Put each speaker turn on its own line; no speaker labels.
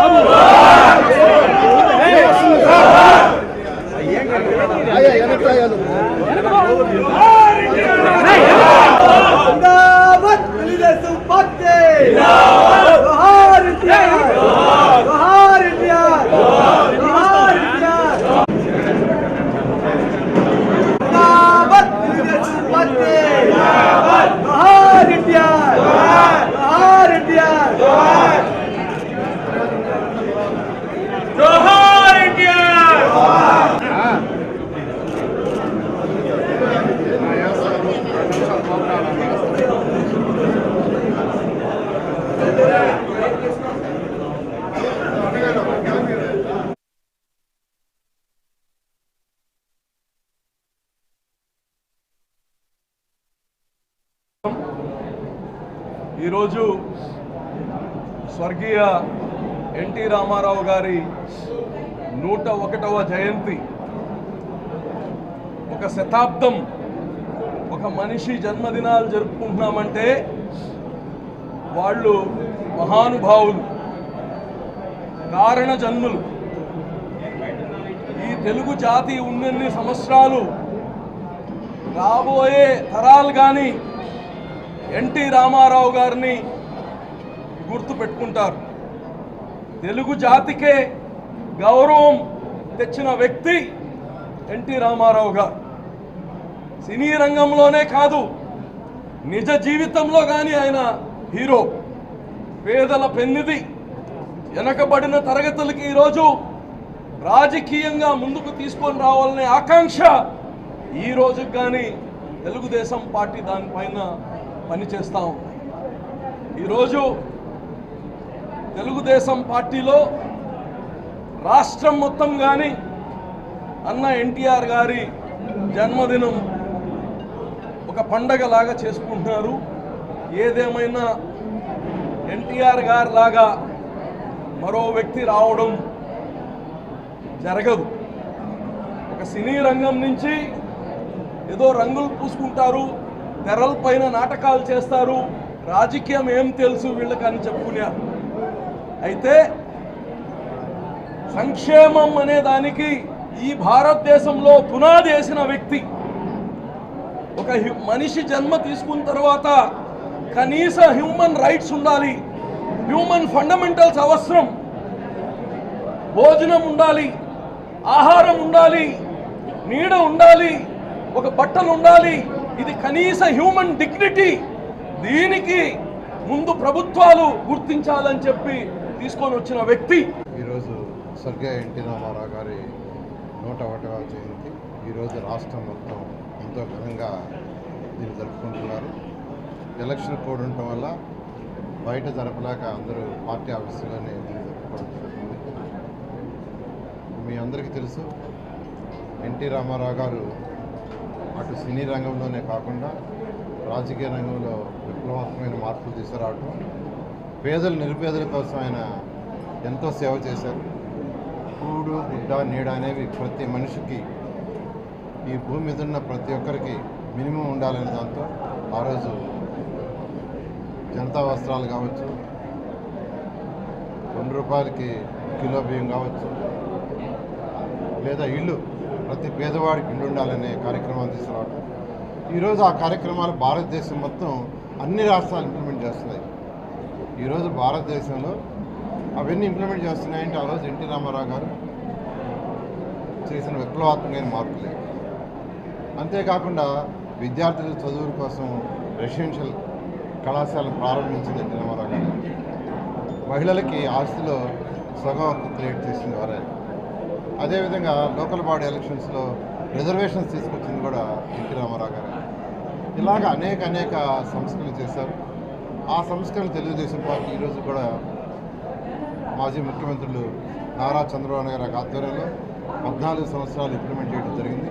Vamos! ఈరోజు స్వర్గీయ NT Ramarao గారి నూట ఒకటవ జయంతి. ఒక శతాబ్దం ఒక మనిషి జన్మదినాలు జరుపుకుంటున్నామంటే వాళ్ళు మహానుభావులు కారణ జన్ములు. ఈ తెలుగు జాతి ఉన్నన్ని సంవత్సరాలు రాబోయే తరాలు కానీ ఎన్టీ రామారావు గారిని గుర్తు పెట్టుకుంటారు తెలుగు జాతికే గౌరవం తెచ్చిన వ్యక్తి ఎన్టీ రామారావు గారు. సినీ రంగంలోనే కాదు నిజ జీవితంలో కానీ ఆయన హీరో. పేదల పెన్నిది వెనకబడిన తరగతులకి ఈరోజు రాజకీయంగా ముందుకు తీసుకొని రావాలనే ఆకాంక్ష ఈ రోజుకి కానీ తెలుగుదేశం పార్టీ దానిపైన పనిచేస్తా. ఉంది ఈరోజు తెలుగుదేశం పార్టీలో రాష్ట్రం మొత్తం కానీ అన్న ఎన్టీఆర్ గారి జన్మదినం ఒక పండగలాగా చేసుకుంటున్నారు. ఏదేమైనా ఎన్టీఆర్ గారి లాగా మరో వ్యక్తి రావడం జరగదు. ఒక సినీ రంగం నుంచి ఏదో రంగులు పూసుకుంటారు. తెరల పైన నాటకాలు చేస్తారు. రాజకీయం ఏం తెలుసు వీళ్ళకి అని చెప్పుకున్నారు అయితే సంక్షేమం అనే దానికి ఈ భారతదేశంలో పునాది వేసిన వ్యక్తి. ఒక మనిషి జన్మ తీసుకున్న తర్వాత కనీస హ్యూమన్ రైట్స్ ఉండాలి. హ్యూమన్ ఫండమెంటల్స్ అవసరం. భోజనం ఉండాలి. ఆహారం ఉండాలి. నీడ ఉండాలి. ఒక బట్టలు ఉండాలి. ఇది కనీస హ్యూమన్ డిగ్నిటీ దీనికి ముందు ప్రభుత్వాలు గుర్తించాలని చెప్పి తీసుకొని వచ్చిన వ్యక్తి.
ఈరోజు స్వర్గీయ ఎన్టీ రామారావు గారి నూట ఒకటవ జయంతి. ఈరోజు రాష్ట్రం మొత్తం ఎంతో ఘనంగా దీన్ని జరుపుకుంటున్నారు. ఎలక్షన్ కోడ్ ఉండటం వల్ల బయట జరపలేక అందరూ పార్టీ ఆఫీసులోనే దీన్ని జరుపుకోవడం జరుగుతుంది. మీ అందరికీ తెలుసు ఎన్టీ రామారావు గారు అటు సినీ రంగంలోనే కాకుండా రాజకీయ రంగంలో విప్లవాత్మకమైన మార్పులు తీసుకురావటం పేదలు నిరుపేదల కోసం ఆయన ఎంతో సేవ చేశారు. కూడు గుడ్డ నీడ అనేవి ప్రతి మనిషికి ఈ భూమి మీద ఉన్న ప్రతి ఒక్కరికి మినిమం ఉండాలనే దాంతో ఆ రోజు జనతా వస్త్రాలు కావచ్చు రెండు రూపాయలకి కిలో బియ్యం కావచ్చు లేదా ఇల్లు ప్రతి పేదవాడికి ఇండి ఉండాలనే కార్యక్రమాలు తీసుకురావడం ఈరోజు ఆ కార్యక్రమాలు భారతదేశం మొత్తం అన్ని రాష్ట్రాలు ఇంప్లిమెంట్ చేస్తున్నాయి. ఈరోజు భారతదేశంలో అవన్నీ ఇంప్లిమెంట్ చేస్తున్నాయంటే ఆ రోజు ఎన్టీ రామారావు గారు చేసిన విప్లవాత్మకమైన మార్పులే. అంతేకాకుండా విద్యార్థుల చదువుల కోసం రెసిడెన్షియల్ కళాశాలను ప్రారంభించింది ఎన్టీ రామారావు గారు. మహిళలకి ఆస్తిలో సగం హక్కు క్రియేట్ చేసింది వారే. అదేవిధంగా లోకల్ బాడీ ఎలక్షన్స్లో రిజర్వేషన్స్ తీసుకొచ్చింది కూడా ఎన్టీ రామారావు గారు. ఇలాగ అనేక అనేక సంస్కరణలు చేశారు. ఆ సంస్కరణలు తెలుగుదేశం పార్టీ ఈరోజు కూడా మాజీ ముఖ్యమంత్రులు నారా చంద్రబాబు నాయుడు గారి ఆధ్వర్యంలో పద్నాలుగు సంవత్సరాలు ఇంప్లిమెంట్ చేయడం జరిగింది.